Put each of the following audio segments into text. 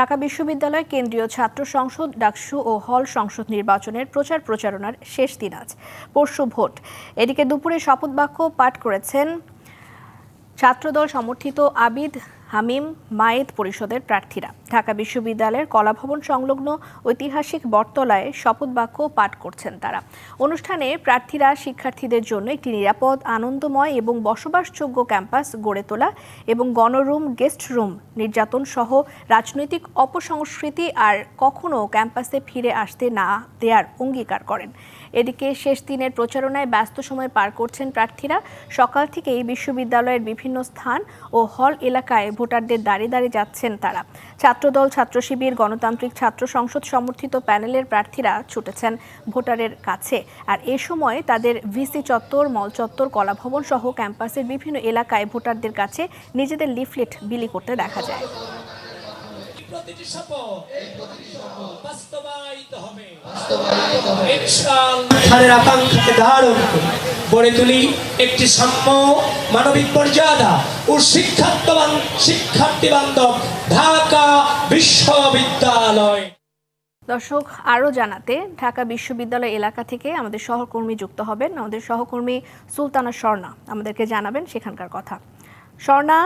ঢাকা বিশ্ববিদ্যালয় কেন্দ্রীয় ছাত্র সংসদ, ডাকসু ও হল সংসদ নির্বাচনের প্রচার প্রচারণার শেষ দিন আজ, পরশু ভোট। এদিকে দুপুরে শপথ বাক্য পাঠ করেছেন ছাত্রদল সমর্থিত আবিদ হামিম মায়েদ পরিষদের প্রার্থীরা। ঢাকা বিশ্ববিদ্যালয়ের কলাভবন সংলগ্ন ঐতিহাসিক বটতলায় শপথ বাক্য পাঠ করছেন তারা। অনুষ্ঠানে প্রার্থীরা শিক্ষার্থীদের জন্য একটি নিরাপদ, আনন্দময় এবং বসবাসযোগ্য ক্যাম্পাস গড়ে তোলা এবং গণরুম, গেস্ট রুম, নির্যাতন সহ রাজনৈতিক অপসংস্কৃতি আর কখনো ক্যাম্পাসে ফিরে আসতে না দেওয়ার অঙ্গীকার করেন। এদিকে শেষ দিনের প্রচারণায় ব্যস্ত সময় পার করছেন প্রার্থীরা। সকাল থেকেই বিশ্ববিদ্যালয়ের বিভিন্ন স্থান ও হল এলাকায় ভোটারদের দাঁড়িয়ে দাঁড়িয়ে যাচ্ছেন তারা। ছাত্রদল ছাত্র শিবির গণতান্ত্রিক ছাত্র সংসদ সমর্থিত প্যানেলের প্রার্থীরা ছুটেছেন ভোটারের কাছে। আর এ সময় তাদের ভিসি চত্বর মল চত্বর কলাভবন সহ ক্যাম্পাসের বিভিন্ন এলাকায় ভোটারদের কাছে নিজেদের লিফলেট বিলি করতে দেখা যায়। প্রতিটি শপথ বাস্তবায়িত হবে। আকাঙ্ক্ষাকে ধারণ করে গড়ে তুলি একটি সাম্য মানবিক মর্যাদা ও শিক্ষার্থবান শিক্ষার্থী বান্ধব ঢাকা বিশ্ববিদ্যালয়। দর্শক, আরও জানাতে ঢাকা বিশ্ববিদ্যালয় এলাকা থেকে আমাদের সহকর্মী যুক্ত হবেন আমাদের সহকর্মী সুলতানা স্বর্ণা। আমাদেরকে জানাবেন সেখানকার কথা। স্বর্ণা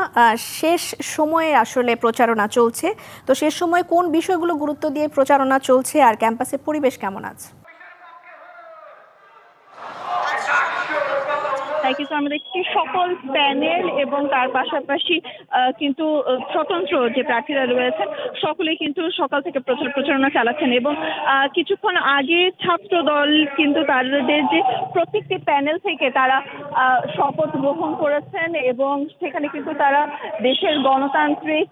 শেষ সময়ে আসলে প্রচারণা চলছে। তো শেষ সময়ে কোন বিষয়গুলো গুরুত্ব দিয়ে প্রচারণা চলছে আর ক্যাম্পাসের পরিবেশ কেমন আছে? তাই কিন্তু আমরা দেখছি সকল প্যানেল এবং তার পাশাপাশি কিন্তু স্বতন্ত্র যে প্রার্থীরা রয়েছেন, সকলে কিন্তু সকাল থেকে প্রচার প্রচারণা চালাচ্ছেন এবং কিছুক্ষণ আগে ছাত্র দল কিন্তু তাদের যে প্রত্যেকটি প্যানেল থেকে তারা শপথ গ্রহণ করেছেন এবং সেখানে কিন্তু তারা দেশের গণতান্ত্রিক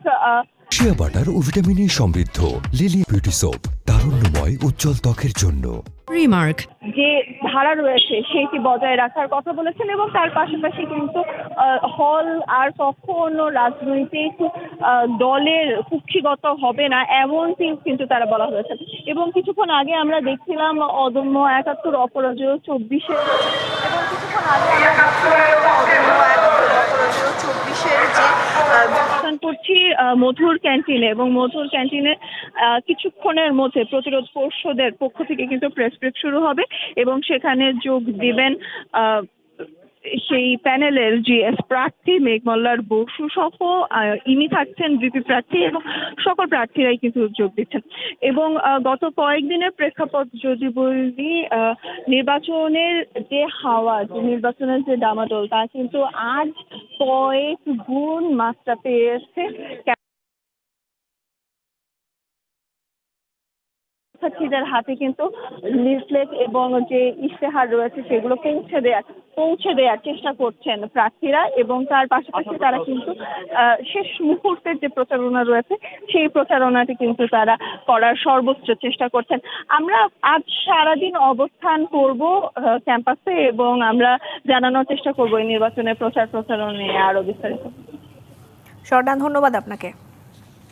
শিয়া বাটার ও ভিটামিনে সমৃদ্ধ লিলি বিউটি সোপ তারুণ্যময় উজ্জ্বল ত্বকের জন্য। রিমার্ক যে ধারা রয়েছে সেইটি বজায় রাখার কথা বলেছেন এবং তার পাশাপাশি কিন্তু আহ, হল আর কখনো রাজনৈতিক দলের কুক্ষিগত হবে না এমনটি কিন্তু তারা বলা হয়েছে। এবং কিছুক্ষণ আগে আমরা দেখছিলাম অদম্য একাত্তর অপরাজয় চব্বিশে এবং কিছুক্ষণ আগে আমরা দেখছিলাম অদম্য একাত্তর অপরাজয় চব্বিশের যে আহ, অবস্থান করছি মধুর ক্যান্টিনে এবং মধুর ক্যান্টিনে কিছুক্ষণের মধ্যে প্রতিরোধ পর্ষদের পক্ষ থেকে কিন্তু প্রেস ব্রিফ শুরু হবে এবং সেখানে যোগ দিবেন সেই প্যানেলের জিএস প্রার্থী মেঘমল্লার বসু সহ ইনি থাকছেন ভিপি প্রার্থী এবং সকল প্রার্থীরাই কিন্তু যোগ দিচ্ছেন। এবং গত কয়েকদিনের প্রেক্ষাপট যদি বলি নির্বাচনের যে হাওয়া, যে নির্বাচনের যে ডামাডোল তা কিন্তু আজ কয়েক গুণ মাত্রা পেয়েছে। শিক্ষার্থীদের হাতে কিন্তু লিফলেট এবং যে ইশতেহার রয়েছে সেগুলো পৌঁছে দেওয়ার পৌঁছে দেওয়ার চেষ্টা করছেন প্রার্থীরা এবং তার পাশাপাশি তারা কিন্তু শেষ মুহূর্তের যে প্রচারণা রয়েছে সেই প্রচারণাটি কিন্তু তারা করার সর্বোচ্চ চেষ্টা করছেন। আমরা আজ সারাদিন অবস্থান করব ক্যাম্পাসে এবং আমরা জানানোর চেষ্টা করব এই নির্বাচনের প্রচার প্রচারণা নিয়ে আরও বিস্তারিত। স্বর্ণা ধন্যবাদ আপনাকে।